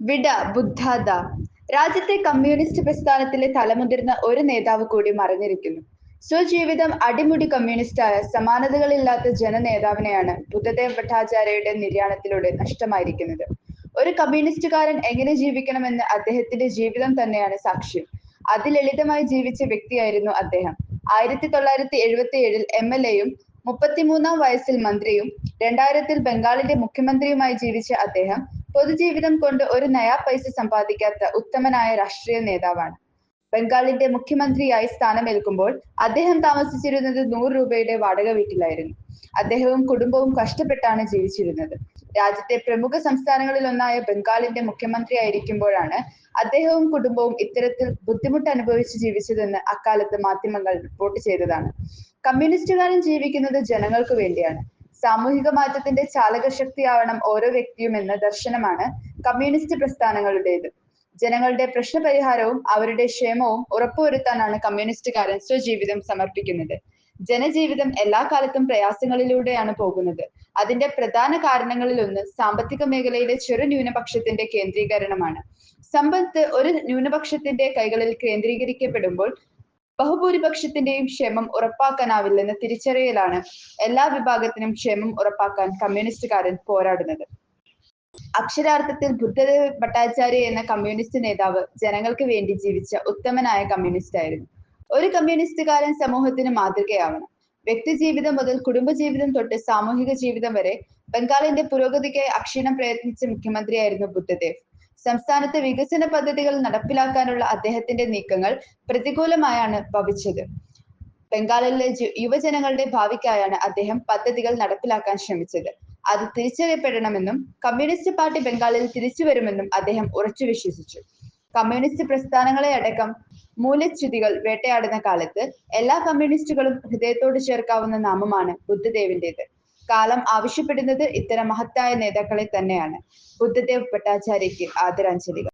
വിട ബുദ്ധാദ. രാജ്യത്തെ കമ്മ്യൂണിസ്റ്റ് പ്രസ്ഥാനത്തിലെ തലമുതിർന്ന ഒരു നേതാവ് കൂടി മറഞ്ഞിരിക്കുന്നു. സ്വജീവിതം അടിമുടി കമ്മ്യൂണിസ്റ്റായ സമാനതകളില്ലാത്ത ജനനേതാവിനെയാണ് ബുദ്ധദേവ് ഭട്ടാചാര്യയുടെ നിര്യാണത്തിലൂടെ നഷ്ടമായിരിക്കുന്നത്. ഒരു കമ്മ്യൂണിസ്റ്റുകാരൻ എങ്ങനെ ജീവിക്കണമെന്ന് അദ്ദേഹത്തിന്റെ ജീവിതം തന്നെയാണ് സാക്ഷ്യം. അതിലളിതമായി ജീവിച്ച വ്യക്തിയായിരുന്നു അദ്ദേഹം. ആയിരത്തി തൊള്ളായിരത്തി എഴുപത്തി ഏഴിൽ എം എൽ എയും മുപ്പത്തിമൂന്നാം വയസ്സിൽ മന്ത്രിയും രണ്ടായിരത്തിൽ ബംഗാളിന്റെ മുഖ്യമന്ത്രിയുമായി ജീവിച്ച അദ്ദേഹം പൊതുജീവിതം കൊണ്ട് ഒരു നയാ പൈസ സമ്പാദിക്കാത്ത ഉത്തമനായ രാഷ്ട്രീയ നേതാവാണ്. ബംഗാളിന്റെ മുഖ്യമന്ത്രിയായി സ്ഥാനമേൽക്കുമ്പോൾ അദ്ദേഹം താമസിച്ചിരുന്നത് നൂറ് രൂപയുടെ വാടക വീട്ടിലായിരുന്നു. അദ്ദേഹവും കുടുംബവും കഷ്ടപ്പെട്ടാണ് ജീവിച്ചിരുന്നത്. രാജ്യത്തെ പ്രമുഖ സംസ്ഥാനങ്ങളിൽ ഒന്നായ ബംഗാളിന്റെ മുഖ്യമന്ത്രിയായിരിക്കുമ്പോഴാണ് അദ്ദേഹവും കുടുംബവും ഇത്തരത്തിൽ ബുദ്ധിമുട്ട് അനുഭവിച്ച് ജീവിച്ചതെന്ന് അക്കാലത്ത് മാധ്യമങ്ങൾ റിപ്പോർട്ട് ചെയ്തതാണ്. കമ്മ്യൂണിസ്റ്റുകാരൻ ജീവിക്കുന്നത് ജനങ്ങൾക്ക് വേണ്ടിയാണ്. സാമൂഹിക മാറ്റത്തിന്റെ ചാലകശക്തിയാവണം ഓരോ വ്യക്തിയും എന്ന ദർശനമാണ് കമ്മ്യൂണിസ്റ്റ് പ്രസ്ഥാനങ്ങളുടേത്. ജനങ്ങളുടെ പ്രശ്നപരിഹാരവും അവരുടെ ക്ഷേമവും ഉറപ്പുവരുത്താനാണ് കമ്മ്യൂണിസ്റ്റുകാരൻ സ്വജീവിതം സമർപ്പിക്കുന്നത്. ജനജീവിതം എല്ലാ കാലത്തും പ്രയാസങ്ങളിലൂടെയാണ് പോകുന്നത്. അതിന്റെ പ്രധാന കാരണങ്ങളിൽ ഒന്ന് സാമ്പത്തിക മേഖലയിലെ ചെറു ന്യൂനപക്ഷത്തിന്റെ കേന്ദ്രീകരണമാണ്. സമ്പത്ത് ഒരു ന്യൂനപക്ഷത്തിന്റെ കൈകളിൽ കേന്ദ്രീകരിക്കപ്പെടുമ്പോൾ ബഹുഭൂരിപക്ഷത്തിന്റെയും ക്ഷേമം ഉറപ്പാക്കാനാവില്ലെന്ന തിരിച്ചറിയലാണ് എല്ലാ വിഭാഗത്തിനും ക്ഷേമം ഉറപ്പാക്കാൻ കമ്മ്യൂണിസ്റ്റുകാരൻ പോരാടുന്നത്. അക്ഷരാർത്ഥത്തിൽ ബുദ്ധദേവ് ഭട്ടാചാര്യ എന്ന കമ്മ്യൂണിസ്റ്റ് നേതാവ് ജനങ്ങൾക്ക് വേണ്ടി ജീവിച്ച ഉത്തമനായ കമ്മ്യൂണിസ്റ്റ് ആയിരുന്നു ഒരു കമ്മ്യൂണിസ്റ്റുകാരൻ സമൂഹത്തിന് മാതൃകയാവണം. വ്യക്തിജീവിതം മുതൽ കുടുംബജീവിതം തൊട്ട് സാമൂഹിക ജീവിതം വരെ ബംഗാളിന്റെ പുരോഗതിക്കായി അക്ഷീണം പ്രയത്നിച്ച മുഖ്യമന്ത്രിയായിരുന്നു ബുദ്ധദേവ്. സംസ്ഥാനത്ത് വികസന പദ്ധതികൾ നടപ്പിലാക്കാനുള്ള അദ്ദേഹത്തിന്റെ നീക്കങ്ങൾ പ്രതികൂലമായാണ് ഭവിച്ചത്. ബംഗാളിലെ യുവജനങ്ങളുടെ ഭാവിക്കായാണ് അദ്ദേഹം പദ്ധതികൾ നടപ്പിലാക്കാൻ ശ്രമിച്ചത്. അത് തിരിച്ചറിയപ്പെടണമെന്നും കമ്മ്യൂണിസ്റ്റ് പാർട്ടി ബംഗാളിൽ തിരിച്ചു വരുമെന്നും അദ്ദേഹം ഉറച്ചു വിശ്വസിച്ചു കമ്മ്യൂണിസ്റ്റ് പ്രസ്ഥാനങ്ങളെ അടക്കം മൂല്യച്യുതികൾ വേട്ടയാടുന്ന കാലത്ത് എല്ലാ കമ്മ്യൂണിസ്റ്റുകളും ഹൃദയത്തോട് ചേർക്കാവുന്ന നാമമാണ് ബുദ്ധദേവിന്റേത്. കാലം ആവശ്യപ്പെടുന്നത് ഇത്തരം മഹത്തായ നേതാക്കളെ തന്നെയാണ്. ബുദ്ധദേവ് ഭട്ടാചാര്യയ്ക്ക് ആദരാഞ്ജലികൾ.